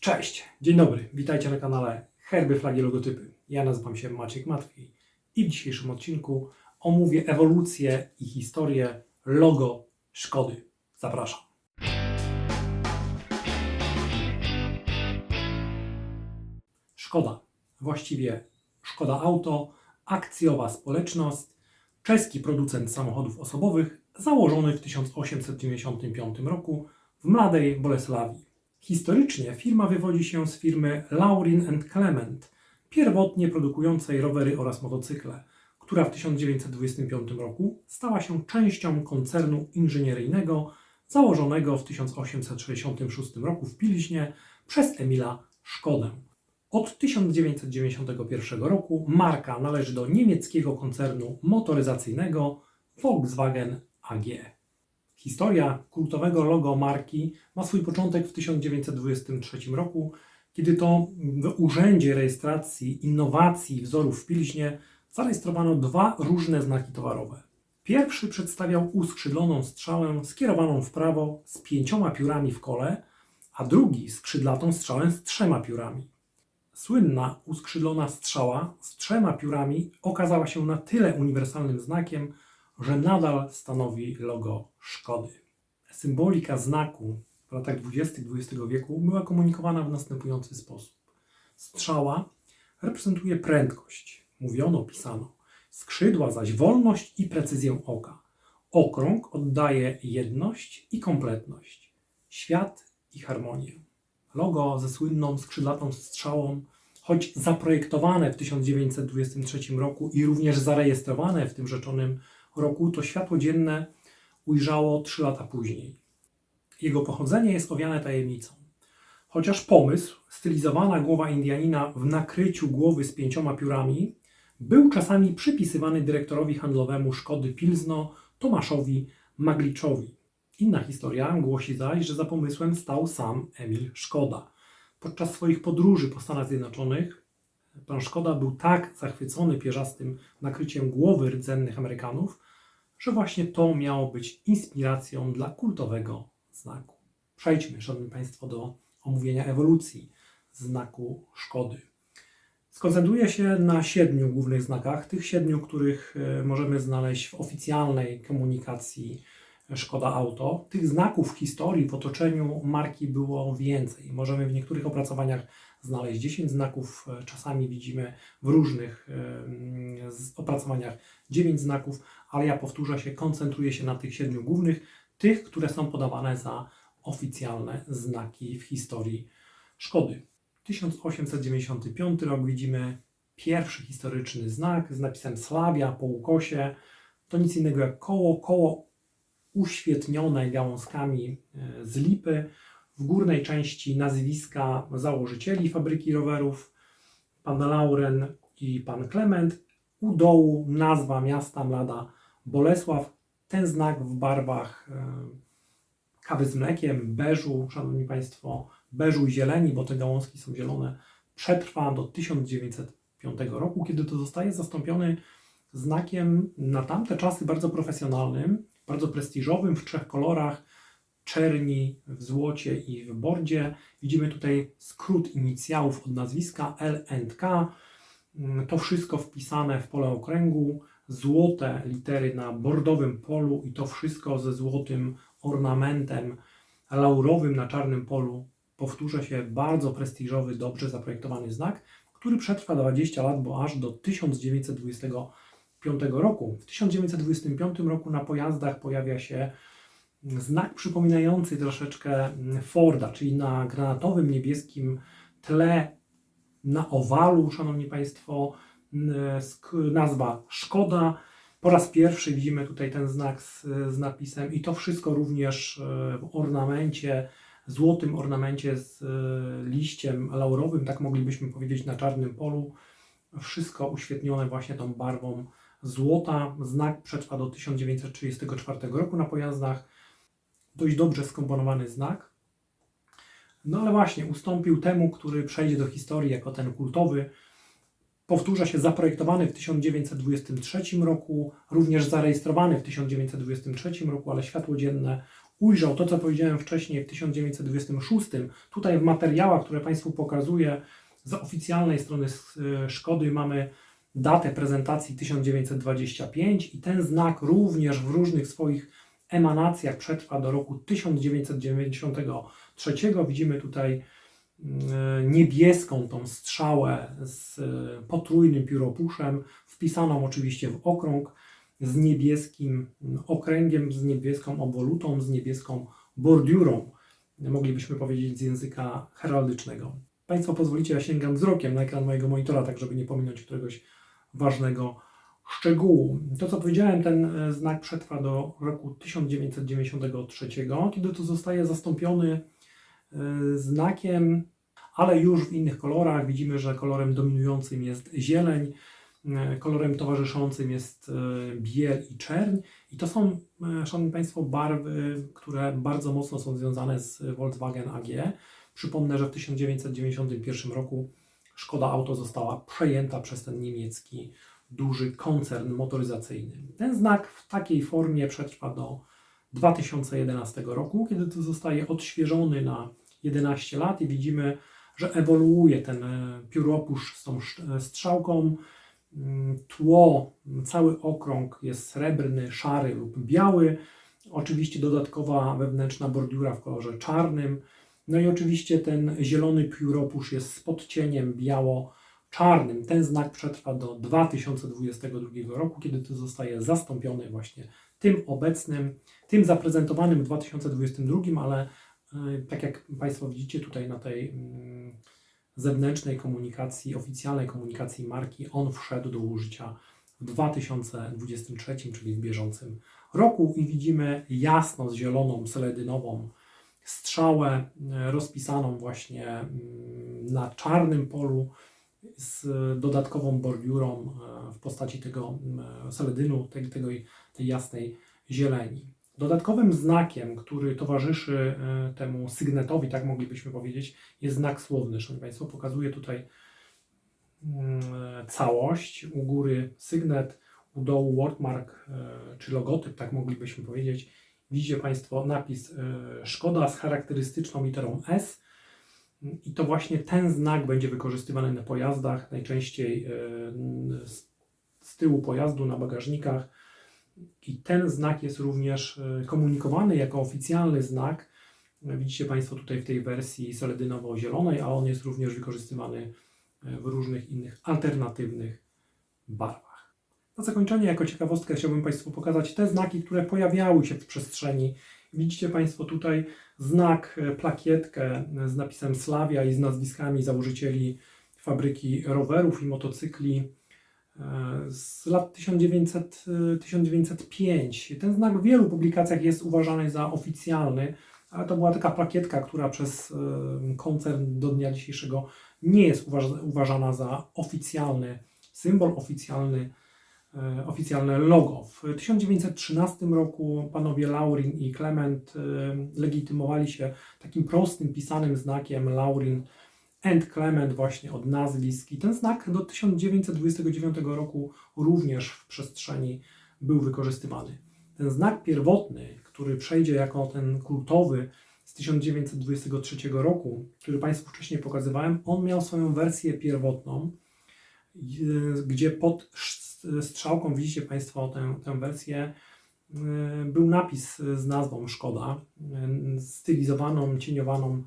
Cześć, dzień dobry, witajcie na kanale Herby, Flagi, Logotypy. Ja nazywam się Maciek Matwiej i w dzisiejszym odcinku omówię ewolucję i historię logo Szkody. Zapraszam. Szkoda, właściwie Szkoda Auto, akcjowa społeczność, czeski producent samochodów osobowych, założony w 1895 roku w Mladej Bolesławii. Historycznie firma wywodzi się z firmy Laurin Clement, pierwotnie produkującej rowery oraz motocykle, która w 1925 roku stała się częścią koncernu inżynieryjnego założonego w 1866 roku w Pilźnie przez Emila Szkodę. Od 1991 roku marka należy do niemieckiego koncernu motoryzacyjnego Volkswagen AG. Historia kultowego logo marki ma swój początek w 1923 roku, kiedy to w Urzędzie Rejestracji Innowacji Wzorów w Pilźnie zarejestrowano dwa różne znaki towarowe. Pierwszy przedstawiał uskrzydloną strzałę skierowaną w prawo z pięcioma piórami w kole, a drugi skrzydlatą strzałę z trzema piórami. Słynna uskrzydlona strzała z trzema piórami okazała się na tyle uniwersalnym znakiem, że nadal stanowi logo Szkody. Symbolika znaku w latach 20. XX wieku była komunikowana w następujący sposób. Strzała reprezentuje prędkość, mówiono, pisano. Skrzydła zaś wolność i precyzję oka. Okrąg oddaje jedność i kompletność, świat i harmonię. Logo ze słynną skrzydlatą strzałą, choć zaprojektowane w 1923 roku i również zarejestrowane w tym rzeczonym roku, to światło dzienne ujrzało 3 lata później. Jego pochodzenie jest owiane tajemnicą. Chociaż pomysł, stylizowana głowa Indianina w nakryciu głowy z pięcioma piórami, był czasami przypisywany dyrektorowi handlowemu Szkody Pilzno Tomaszowi Magliczowi. Inna historia głosi zaś, że za pomysłem stał sam Emil Szkoda. Podczas swoich podróży po Stanach Zjednoczonych pan Szkoda był tak zachwycony pierzastym nakryciem głowy rdzennych Amerykanów, że właśnie to miało być inspiracją dla kultowego znaku. Przejdźmy, Szanowni Państwo, do omówienia ewolucji znaku Szkody. Skoncentruję się na siedmiu głównych znakach, tych siedmiu, których e, możemy znaleźć w oficjalnej komunikacji Szkoda Auto. Tych znaków w historii, w otoczeniu marki było więcej. Możemy w niektórych opracowaniach znaleźć 10 znaków, e, czasami widzimy w różnych opracowaniach 9 znaków, ale ja powtórzę się, koncentruję się na tych siedmiu głównych, tych, które są podawane za oficjalne znaki w historii Szkody. 1895 rok widzimy pierwszy historyczny znak z napisem Slavia po ukosie. To nic innego jak koło, koło uświetnione gałązkami e, z lipy. W górnej części nazwiska założycieli fabryki rowerów, pan Lauren i pan Klement. U dołu nazwa miasta Mlada Bolesław. Ten znak w barwach e, kawy z mlekiem, beżu, szanowni państwo, beżu i zieleni, bo te gałązki są zielone, przetrwa do 1905 roku, kiedy to zostaje zastąpiony znakiem na tamte czasy bardzo profesjonalnym, bardzo prestiżowym w trzech kolorach czerni, w złocie i w bordzie. Widzimy tutaj skrót inicjałów od nazwiska L&K. Mm, To wszystko wpisane w pole okręgu, złote litery na bordowym polu i to wszystko ze złotym ornamentem laurowym na czarnym polu. Powtórzę się, bardzo prestiżowy, dobrze zaprojektowany znak, który przetrwa 20 lat, bo aż do 1925 roku. W 1925 roku na pojazdach pojawia się znak przypominający troszeczkę Forda, czyli na granatowym niebieskim tle, na owalu, szanowni państwo, nazwa Szkoda. Po raz pierwszy widzimy tutaj ten znak z, z napisem i to wszystko również e, w ornamencie, złotym ornamencie z e, liściem laurowym, tak moglibyśmy powiedzieć na czarnym polu. Wszystko uświetnione właśnie tą barwą złota. Znak przetrwa do 1934 roku na pojazdach. Dość dobrze skomponowany znak. No ale właśnie, ustąpił temu, który przejdzie do historii jako ten kultowy. Powtórzę się, zaprojektowany w 1923 roku, również zarejestrowany w 1923 roku, ale światło dzienne ujrzał to, co powiedziałem wcześniej w 1926, tutaj w materiałach, które Państwu pokazuję, z oficjalnej strony e, Szkody mamy datę prezentacji 1925 i ten znak również w różnych swoich emanacjach przetrwa do roku 1993. Widzimy tutaj mm, niebieską tą strzałę z e, potrójnym pióropuszem, wpisaną oczywiście w okrąg z niebieskim mm, okręgiem, z niebieską obwolutą, z niebieską bordiurą, moglibyśmy powiedzieć z języka heraldycznego. Państwo pozwolicie, ja sięgam wzrokiem na ekran mojego monitora, tak żeby nie pominąć któregoś ważnego szczegółu. To, co powiedziałem, ten e, znak przetrwa do roku 1993, kiedy to zostaje zastąpiony e, znakiem, ale już w innych kolorach. Widzimy, że kolorem dominującym jest zieleń, e, kolorem towarzyszącym jest biel i czerń. I to są, Szanowni Państwo, barwy, które bardzo mocno są związane z Volkswagen AG. Przypomnę, że w 1991 roku Szkoda Auto została przejęta przez ten niemiecki duży koncern motoryzacyjny. Ten znak w takiej formie przetrwa do 2011 roku, kiedy to zostaje odświeżony na 11 lat i widzimy, że ewoluuje ten e, pióropusz z tą e, strzałką. Mm, Tło, cały okrąg jest srebrny, szary lub biały. Oczywiście dodatkowa wewnętrzna bordiura w kolorze czarnym. No i oczywiście ten zielony pióropusz jest z podcieniem biało-czarnym. Ten znak przetrwa do 2022 roku, kiedy to zostaje zastąpiony właśnie tym obecnym, tym zaprezentowanym w 2022, ale y, tak jak Państwo widzicie tutaj na tej mm, zewnętrznej komunikacji, oficjalnej komunikacji marki, on wszedł do użycia w 2023, czyli w bieżącym roku i widzimy jasno zieloną seledynową strzałę e, rozpisaną właśnie mm, na czarnym polu z dodatkową bordiurą e, w postaci tego mm, seledynu, tej, tej, tej jasnej zieleni. Dodatkowym znakiem, który towarzyszy e, temu sygnetowi, tak moglibyśmy powiedzieć, jest znak słowny. Szanowni Państwo, pokazuję tutaj mm, całość. U góry sygnet, u dołu wordmark, czy logotyp, tak moglibyśmy powiedzieć Widzicie Państwo napis e, Szkoda z charakterystyczną literą S. I to właśnie ten znak będzie wykorzystywany na pojazdach, najczęściej e, z tyłu pojazdu, na bagażnikach. I ten znak jest również e, komunikowany jako oficjalny znak. Widzicie Państwo tutaj w tej wersji seledynowo-zielonej, a on jest również wykorzystywany w różnych innych alternatywnych barwach. Na zakończenie, jako ciekawostkę, chciałbym Państwu pokazać te znaki, które pojawiały się w przestrzeni. Widzicie Państwo tutaj znak, e, plakietkę z napisem Slavia i z nazwiskami założycieli fabryki rowerów i motocykli e, z lat 1900, 1905. Ten znak w wielu publikacjach jest uważany za oficjalny, ale to była taka plakietka, która przez e, koncern do dnia dzisiejszego nie jest uważana za oficjalny symbol, oficjalny E, oficjalne logo. W 1913 roku panowie Laurin i Clement e, legitymowali się takim prostym, pisanym znakiem Laurin and Clement właśnie od nazwisk i ten znak do 1929 roku również w przestrzeni był wykorzystywany. Ten znak pierwotny, który przejdzie jako ten kultowy z 1923 roku, który Państwu wcześniej pokazywałem, on miał swoją wersję pierwotną, e, gdzie pod strzałką widzicie Państwo tę, tę wersję. Y, był napis z nazwą Szkoda, y, stylizowaną, cieniowaną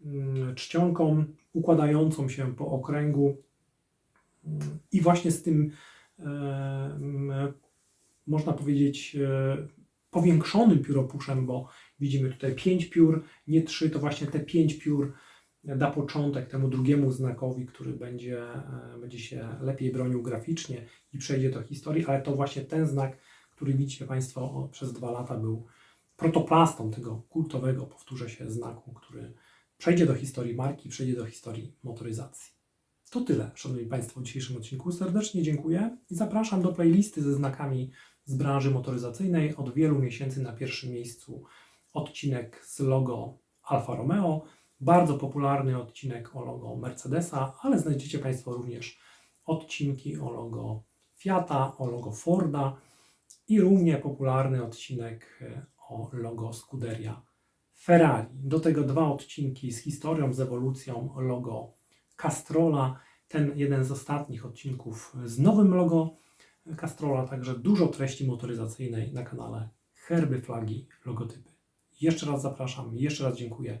y, czcionką, układającą się po okręgu. I właśnie z tym, można powiedzieć, powiększonym pióropuszem, bo widzimy tutaj pięć piór, nie trzy, to właśnie te pięć piór da początek temu drugiemu znakowi, który będzie, e, będzie się lepiej bronił graficznie i przejdzie do historii, ale to właśnie ten znak, który widzicie Państwo przez dwa lata był protoplastą tego kultowego, powtórzę się, znaku, który przejdzie do historii marki, przejdzie do historii motoryzacji. To tyle, Szanowni Państwo, w dzisiejszym odcinku. Serdecznie dziękuję i zapraszam do playlisty ze znakami z branży motoryzacyjnej. Od wielu miesięcy na pierwszym miejscu odcinek z logo Alfa Romeo, bardzo popularny odcinek o logo Mercedesa, ale znajdziecie Państwo również odcinki o logo Fiata, o logo Forda i równie popularny odcinek o logo Scuderia Ferrari. Do tego dwa odcinki z historią, z ewolucją logo Castrola. Ten jeden z ostatnich odcinków z nowym logo Castrola, także dużo treści motoryzacyjnej na kanale Herby, flagi, logotypy. Jeszcze raz zapraszam, jeszcze raz dziękuję.